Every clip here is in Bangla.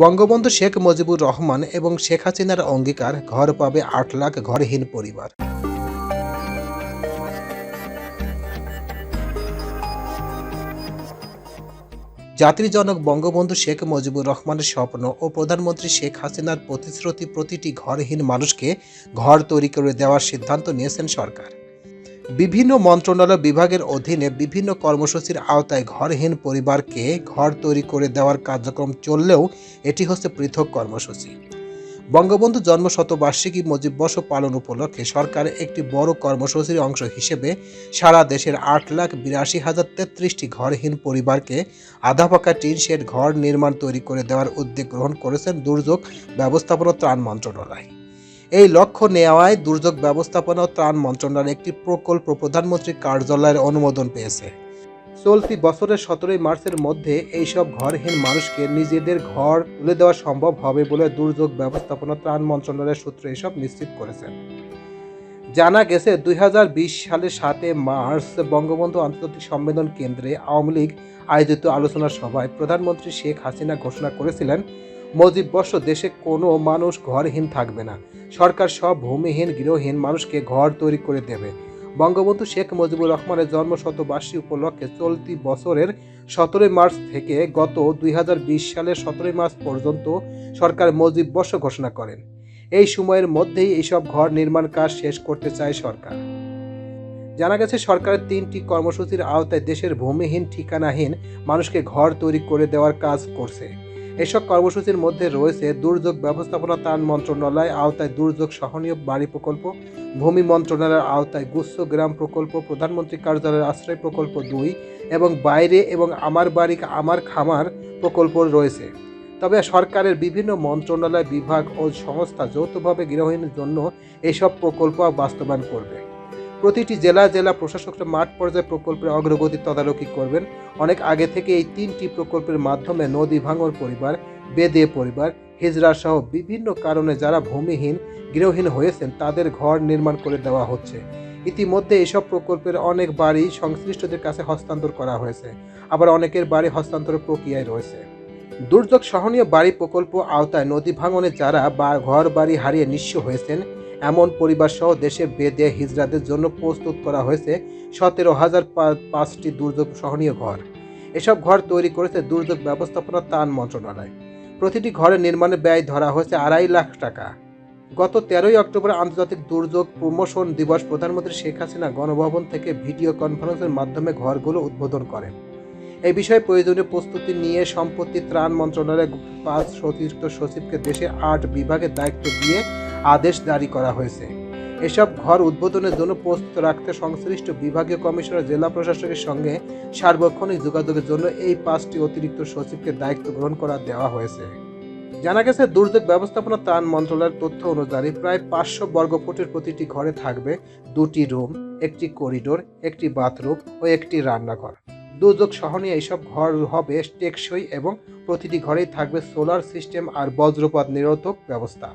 বঙ্গবন্ধু শেখ মুজিবুর রহমান এবং শেখ হাসিনার অঙ্গীকার, ঘর পাবে আট লাখ ঘরহীন পরিবার। জাতির জনক বঙ্গবন্ধু শেখ মুজিবুর রহমানের স্বপ্ন ও প্রধানমন্ত্রী শেখ হাসিনার প্রতিশ্রুতি প্রতিটি ঘরহীন মানুষকে ঘর তৈরি করে দেওয়ার সিদ্ধান্ত নিয়েছেন সরকার। বিভিন্ন মন্ত্রণালয় বিভাগের অধীনে বিভিন্ন কর্মসূচির আওতায় ঘরহীন পরিবারকে ঘর তৈরি করে দেওয়ার কার্যক্রম চললেও এটি হচ্ছে পৃথক কর্মসূচি। বঙ্গবন্ধু জন্ম শতবার্ষিকী মুজিববর্ষ পালন উপলক্ষে সরকার একটি বড় কর্মসূচির অংশ হিসেবে সারা দেশের আট লাখ বিরাশি হাজার তেত্রিশটি ঘরহীন পরিবারকে আধা পাকা টিন শেড ঘর নির্মাণ তৈরি করে দেওয়ার উদ্যোগ গ্রহণ করেছেন দুর্যোগ ব্যবস্থাপনা ত্রাণ মন্ত্রণালয়। এই লক্ষ্য নেওয়ায় দুর্যোগ ব্যবস্থাপনা ও ত্রাণ মন্ত্রণালয়ের একটি প্রকল্প প্রধানমন্ত্রীর কার্যালয়ের অনুমোদন পেয়েছে। চলতি বছরের সতেরোই মার্চের মধ্যে এইসব ঘরহীন মানুষকে নিজেদের ঘর তুলে দেওয়া সম্ভব হবে বলে দুর্যোগ ব্যবস্থাপনা ত্রাণ মন্ত্রণালয়ের সূত্রে এসব নিশ্চিত করেছেন জানা গেছে, দুই সালের সাতে মার্চ বঙ্গবন্ধু আন্তর্জাতিক সম্মেলন কেন্দ্রে আওয়ামী লীগ আয়োজিত আলোচনা সভায় প্রধানমন্ত্রী শেখ হাসিনা ঘোষণা করেছিলেন মুজিববর্ষ দেশে কোনো মানুষ ঘরহীন থাকবে না। সরকার সব ভূমিহীন, গৃহহীন মানুষকে ঘর তৈরি করে দেবে। বঙ্গবন্ধু শেখ মুজিবুর রহমানের জন্ম শতবার্ষিকী উপলক্ষে চলতি বছরের সতেরোই মার্চ থেকে গত দুই হাজার বিশ সালের সতেরোই মার্চ পর্যন্ত সরকার মুজিববর্ষ ঘোষণা করেন। এই সময়ের মধ্যেই এইসব ঘর নির্মাণ কাজ শেষ করতে চায় সরকার। জানা গেছে, সরকারের তিনটি কর্মসূচির আওতায় দেশের ভূমিহীন, ঠিকানাহীন মানুষকে ঘর তৈরি করে দেওয়ার কাজ করছে। এসব কর্মসূচির মধ্যে রয়েছে দুর্যোগ ব্যবস্থাপনা ত্রাণ মন্ত্রণালয়, আওতায় দুর্যোগ সহনীয় বাড়ি প্রকল্প, ভূমি মন্ত্রণালয়ের আওতায় গুচ্ছ গ্রাম প্রকল্প, প্রধানমন্ত্রী কার্যালয়ের আশ্রয় প্রকল্প দুই এবং বাইরে এবং আমার বাড়ি, আমার খামার প্রকল্প রয়েছে। তবে সরকারের বিভিন্ন মন্ত্রণালয় বিভাগ ও সংস্থা যৌথভাবে গৃহহীনের জন্য এসব প্রকল্প বাস্তবায়ন করবে। প্রতিটি জেলা জেলা প্রশাসকরা মাঠ পর্যায়ে প্রকল্পের অগ্রগতি তদারকি করবেন। অনেক আগে থেকে এই তিনটি প্রকল্পের মাধ্যমে নদী ভাঙর পরিবার, বেদে পরিবার হিজরা সহ বিভিন্ন কারণে যারা ভূমিহীন, গৃহহীন হয়েছেন, তাদের ঘর নির্মাণ করে দেওয়া হচ্ছে। ইতিমধ্যে এসব প্রকল্পের অনেক বাড়ি সংশ্লিষ্টদের কাছে হস্তান্তর করা হয়েছে। আবার অনেকের বাড়ি হস্তান্তর প্রক্রিয়ায় রয়েছে। দুর্যোগ সহনীয় বাড়ি প্রকল্প আওতায় নদী ভাঙনে যারা বা ঘর বাড়ি হারিয়ে নিঃস্ব হয়েছেন এমন পরিবার সহ দেশে বেদে হিজড়াদের জন্য প্রস্তুত করা হয়েছে সতেরো হাজার পাঁচটি দুর্যোগ সহনীয় ঘর। এসব ঘর তৈরি করেছে দুর্যোগ ব্যবস্থাপনা ত্রাণ মন্ত্রণালয়। প্রতিটি ঘরের নির্মাণে ব্যয় ধরা হয়েছে আড়াই লাখ টাকা। গত তেরোই অক্টোবর আন্তর্জাতিক দুর্যোগ প্রমোশন দিবস প্রধানমন্ত্রী শেখ হাসিনা গণভবন থেকে ভিডিও কনফারেন্সের মাধ্যমে ঘরগুলো উদ্বোধন করেন। এই বিষয়ে প্রয়োজনীয় প্রস্তুতি নিয়ে সম্পত্তি ত্রাণ মন্ত্রণালয়ের পাঁচ অতিরিক্ত সচিবকে দেশে আট বিভাগের দায়িত্ব দিয়ে আদেশ জারি করা হয়েছে। এসব ঘর উদ্বোধনের জন্য প্রস্তুত রাখতে সংশ্লিষ্ট বিভাগীয় কমিশনার, জেলা প্রশাসকের সঙ্গে সার্বক্ষণিক যোগাযোগের জন্য এই পাঁচটি অতিরিক্ত সচিবকে দায়িত্ব গ্রহণ করা দেওয়া হয়েছে। জানা গেছে, দুর্যোগ ব্যবস্থাপনা ত্রাণ মন্ত্রণালয়ের তথ্য অনুযায়ী প্রায় পাঁচশো বর্গফুটের প্রতিটি ঘরে থাকবে দুটি রুম, একটি করিডোর, একটি বাথরুম ও একটি রান্নাঘর। দুর্যোগ সহনীয় এইসব ঘর হবে টেকসই এবং প্রতিটি ঘরেই থাকবে সোলার সিস্টেম আর বজ্রপাত নিরোধক ব্যবস্থা।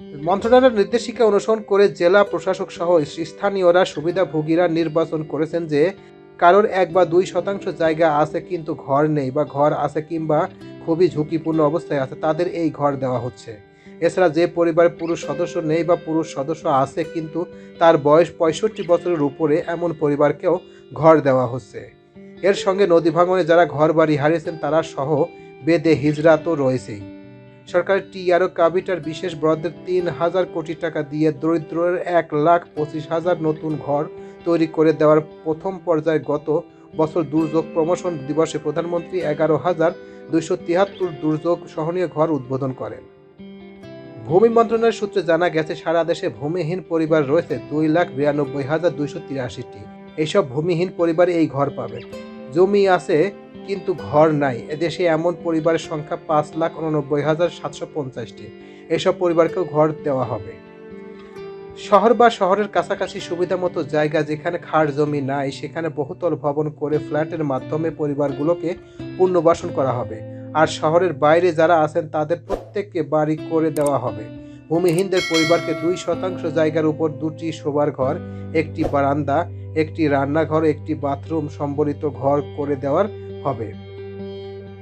মন্ত্রণালয়ের নির্দেশিকা অনুসরণ করে জেলা প্রশাসক সহ স্থানীয়রা সুবিধাভোগীরা নির্বাচন করেছেন যে কারোর এক বা দুই শতাংশ জায়গা আছে কিন্তু ঘর নেই বা ঘর আছে কিংবা খুবই ঝুঁকিপূর্ণ অবস্থায় আছে, তাদের এই ঘর দেওয়া হচ্ছে। এছাড়া যে পরিবারে পুরুষ সদস্য নেই বা পুরুষ সদস্য আছে কিন্তু তার বয়স পঁয়ষট্টি বছরের উপরে এমন পরিবারকেও ঘর দেওয়া হচ্ছে। এর সঙ্গে নদী ভাঙনে যারা ঘর বাড়ি হারিয়েছেন তারা সহ বেদে হিজরা তো রয়েছেই। সরকারের টিআরও কাবিটার বিশেষ বরাদ্দের তিন হাজার কোটি টাকা দিয়ে দরিদ্রের এক লাখ পঁচিশ হাজার নতুন ঘর তৈরি করে দেওয়ার প্রথম পর্যায়ে গত বছর দুর্যোগ প্রমোশন দিবসে প্রধানমন্ত্রী এগারো হাজার দুইশো তিয়াত্তর দুর্যোগ সহনীয় ঘর উদ্বোধন করেন। ভূমি মন্ত্রণালয়ের সূত্রে জানা গেছে, সারা দেশে ভূমিহীন পরিবার রয়েছে দুই লাখ বিরানব্বই হাজার দুইশো তিরাশিটি। এইসব ভূমিহীন পরিবার এই ঘর পাবে। জমি আছে, কিন্তু ঘর নাই। এদেশে এমন পরিবারের সংখ্যা পাঁচ লাখ উননব্বই হাজার সাতশো পঞ্চাশটি। এসব পরিবারকেও ঘর দেওয়া হবে। শহর বা শহরের কাছাকাছি সুবিধা মতো জায়গা যেখানে খাট জমি নাই, সেখানে বহুতল ভবন করে ফ্ল্যাটের মাধ্যমে পরিবারগুলোকে পুনর্বাসন করা হবে। আর শহরের বাইরে যারা আছেন, তাদের প্রত্যেককে বাড়ি করে দেওয়া হবে। ভূমিহীনদের পরিবারকে দুই শতাংশ জায়গার উপর দুটি শোবার ঘর, একটি বারান্দা একটি রান্নাঘর, একটি বাথরুম সম্বলিত ঘর করে দেওয়ার হবে।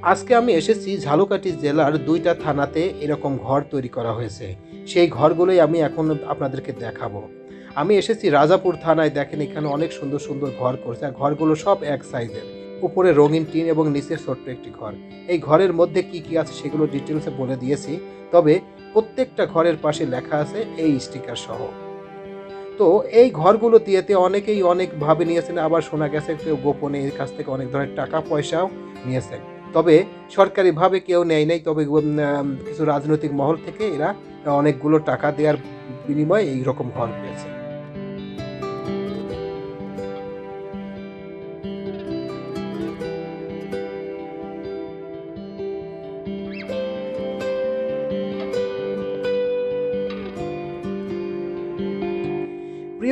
আজকে আমি এসেছি ঝালকাঠি জেলার দুইটা থানাতে এরকম ঘর তৈরি করা হয়েছে। সেই ঘরগুলোই আমি এখন আপনাদেরকে দেখাবো। আমি এসেছি রাজাপুর থানায়, দেখেন এখানে অনেক সুন্দর সুন্দর ঘর করছে। আর ঘরগুলো সব এক সাইজের। উপরে রঙিন টিন এবং নিচে ছোট্ট একটি ঘর। এই ঘরের মধ্যে কি কি আছে সেগুলো ডিটেলসে বলে দিয়েছি। তবে প্রত্যেকটা ঘরের পাশে লেখা আছে এই স্টিকার সহ। তো এই ঘরগুলো দিয়েতে অনেকেই অনেকভাবে নিয়েছেন, আবার শোনা গেছে কেউ গোপনে এর কাছ থেকে অনেক ধরনের টাকা পয়সাও নিয়েছেন। তবে সরকারিভাবে কেউ নেয় নাই, তবে কিছু রাজনৈতিক মহল থেকে এরা অনেকগুলো টাকা দেওয়ার বিনিময়ে এই রকম ঘর পেয়েছে।